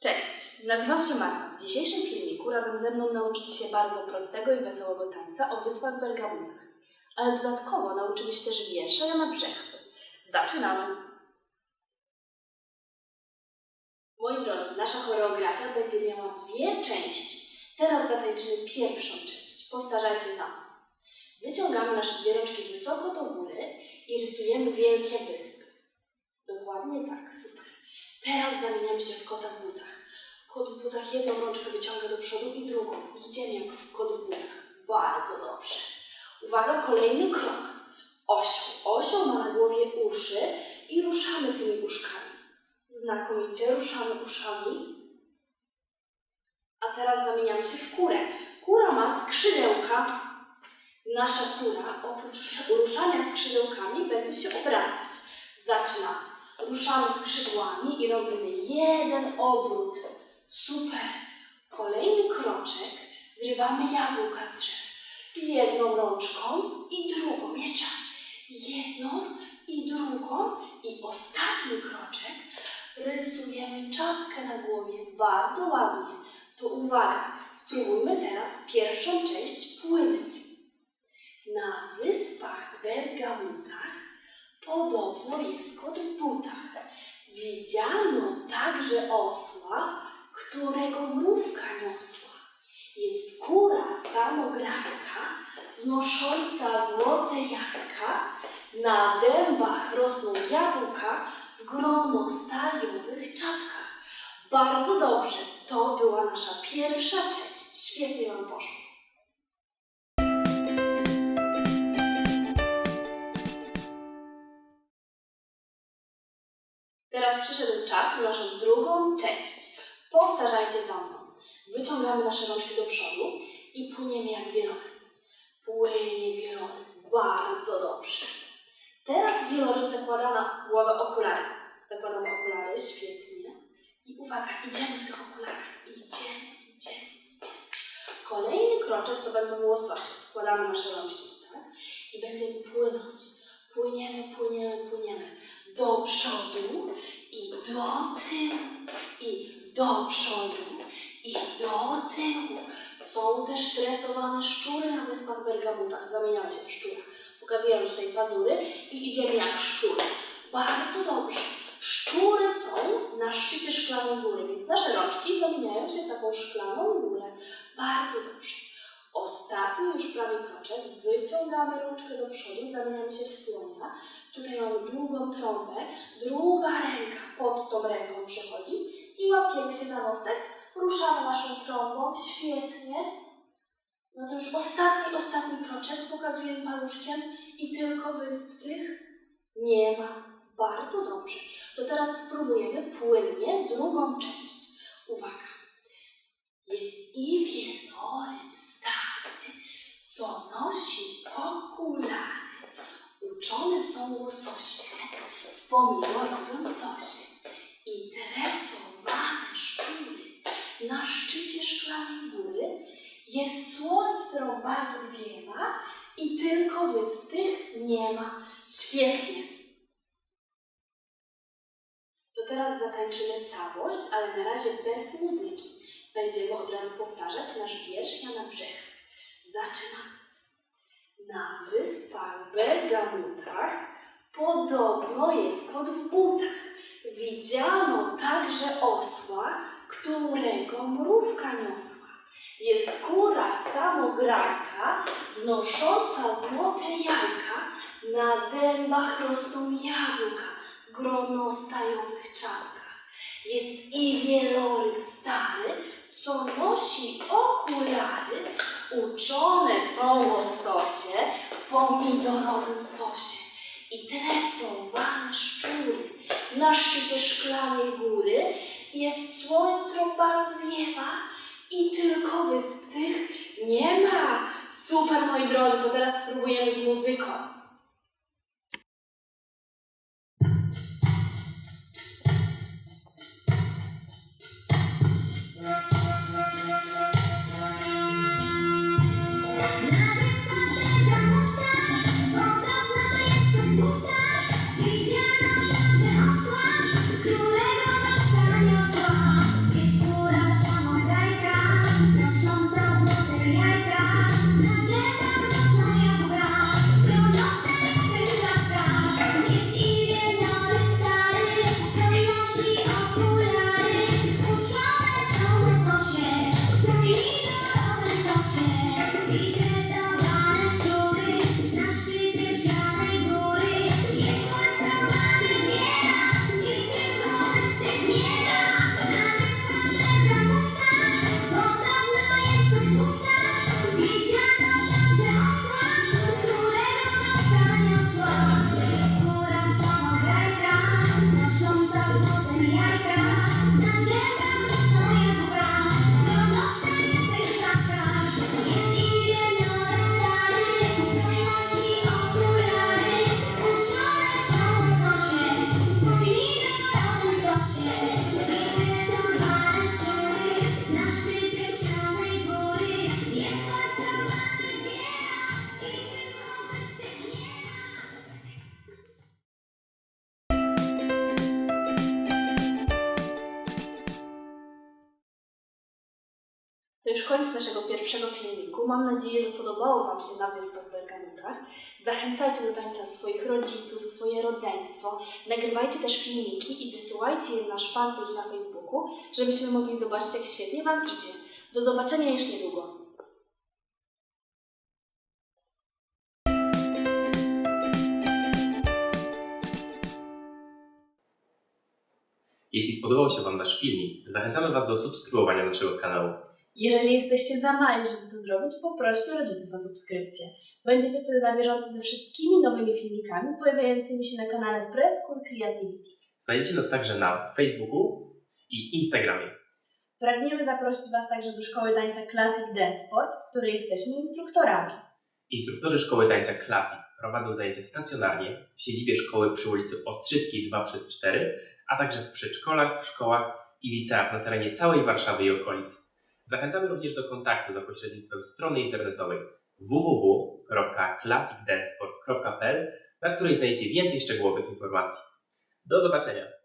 Cześć, nazywam się Marta. W dzisiejszym filmiku razem ze mną nauczycie się bardzo prostego i wesołego tańca o wyspach Bergamutach. Ale dodatkowo nauczymy się też wiersza Jana Brzechwy. Zaczynamy! Moi drodzy, nasza choreografia będzie miała dwie części. Teraz zatańczymy pierwszą część. Powtarzajcie za mną. Wyciągamy nasze dwie rączki wysoko do góry i rysujemy wielkie wyspy. Dokładnie tak, super. Teraz zamieniamy się w kota w butach. Kot w butach jedną rączkę wyciąga do przodu i drugą. Idziemy jak w kot w butach. Bardzo dobrze. Uwaga, kolejny krok. Osioł. Osioł ma na głowie uszy i ruszamy tymi uszkami. Znakomicie, ruszamy uszami. A teraz zamieniamy się w kurę. Kura ma skrzydełka. Nasza kura oprócz ruszania skrzydełkami będzie się obracać. Zaczynamy. Ruszamy skrzydłami i robimy jeden obrót. Super. Kolejny kroczek. Zrywamy jabłka z drzew. Jedną rączką i drugą. Jeszcze raz. Jedną i drugą. I ostatni kroczek. Rysujemy czapkę na głowie. Bardzo ładnie. To uwaga. Spróbujmy teraz pierwszą część płynnie. Na wyspach Bergamutach podobno jest kot w butach. Widziano także osła, którego mrówka niosła. Jest kura samogranka, znosząca złote jajka. Na dębach rosną jabłka w grono staliowych czapkach. Bardzo dobrze, to była nasza pierwsza część. Świetnie Wam poszło. Teraz przyszedł czas na naszą drugą część. Powtarzajcie za mną. Wyciągamy nasze rączki do przodu i płyniemy jak wieloryb. Płynie wieloryb. Bardzo dobrze. Teraz wieloryb zakłada na głowę okulary. Zakładamy okulary, świetnie. I uwaga, idziemy w tych okularach. Idziemy, idziemy, idziemy. Kolejny kroczek to będą łososie. Składamy nasze rączki, tak? I będziemy płynąć. Płyniemy, płyniemy, płyniemy do przodu i do tyłu, i do przodu, i do tyłu. Są też tresowane szczury na wyspach Bergamutach. Zamieniamy się w szczura. Pokazujemy tutaj pazury i idziemy jak szczury. Bardzo dobrze. Szczury są na szczycie szklanej góry, więc nasze rączki zamieniają się w taką szklaną górę. Bardzo dobrze. Ostatni już prawie kroczek. Wyciągamy rączkę do przodu, zamieniamy się w słonia. Tutaj mamy długą trąbę, druga ręka pod tą ręką przychodzi i łapiemy się za nosek, ruszamy naszą trąbą, świetnie. No to już ostatni, ostatni kroczek, pokazujemy paluszkiem i tylko wysp tych nie ma. Bardzo dobrze. To teraz spróbujemy płynnie drugą część. Uwaga. Jest i wieloryb stary, co nosi okulary. Uczone są łososie w pomidorowym sosie i tresowane szczury na szczycie szklanej góry. Jest słoń z trąbami dwiema i tylko wysp tych nie ma. Świetnie. To teraz zatańczymy całość, ale na razie bez muzyki. Będziemy od razu powtarzać nasz wiersz Jana Brzechwy. Zaczynamy. Na wyspach Bergamutach podobno jest kot w butach. Widziano także osła, którego mrówka niosła. Jest kura samogranka, znosząca złote jajka. Na dębach rosną jabłka w grono stajowych czapkach. Jest i wieloryb stary, co nosi okulary. Uczone są łososie w pomidorowym sosie i tresowane szczury. Na szczycie szklanej góry jest słoń z trąbami dwiema i tylko wysp tych nie ma. Super, moi drodzy, to teraz spróbujemy z muzyką. Yeah. To już koniec naszego pierwszego filmiku. Mam nadzieję, że podobało Wam się na Wyspach Bergamotach. Zachęcajcie do tańca swoich rodziców, swoje rodzeństwo. Nagrywajcie też filmiki i wysyłajcie je na nasz fanpage na Facebooku, żebyśmy mogli zobaczyć, jak świetnie Wam idzie. Do zobaczenia już niedługo. Jeśli spodobał się Wam nasz filmik, zachęcamy Was do subskrybowania naszego kanału. Jeżeli jesteście za mali, żeby to zrobić, poproście rodziców o subskrypcję. Będziecie wtedy na bieżąco ze wszystkimi nowymi filmikami pojawiającymi się na kanale Press Creativity. Znajdziecie nas także na Facebooku i Instagramie. Pragniemy zaprosić Was także do Szkoły Tańca Classic Dance Sport, w której jesteśmy instruktorami. Instruktorzy Szkoły Tańca Classic prowadzą zajęcia stacjonarnie w siedzibie szkoły przy ulicy Ostrzyckiej 2 przez 4, a także w przedszkolach, szkołach i liceach na terenie całej Warszawy i okolic. Zachęcamy również do kontaktu za pośrednictwem strony internetowej www.classicdancesport.pl, na której znajdziecie więcej szczegółowych informacji. Do zobaczenia!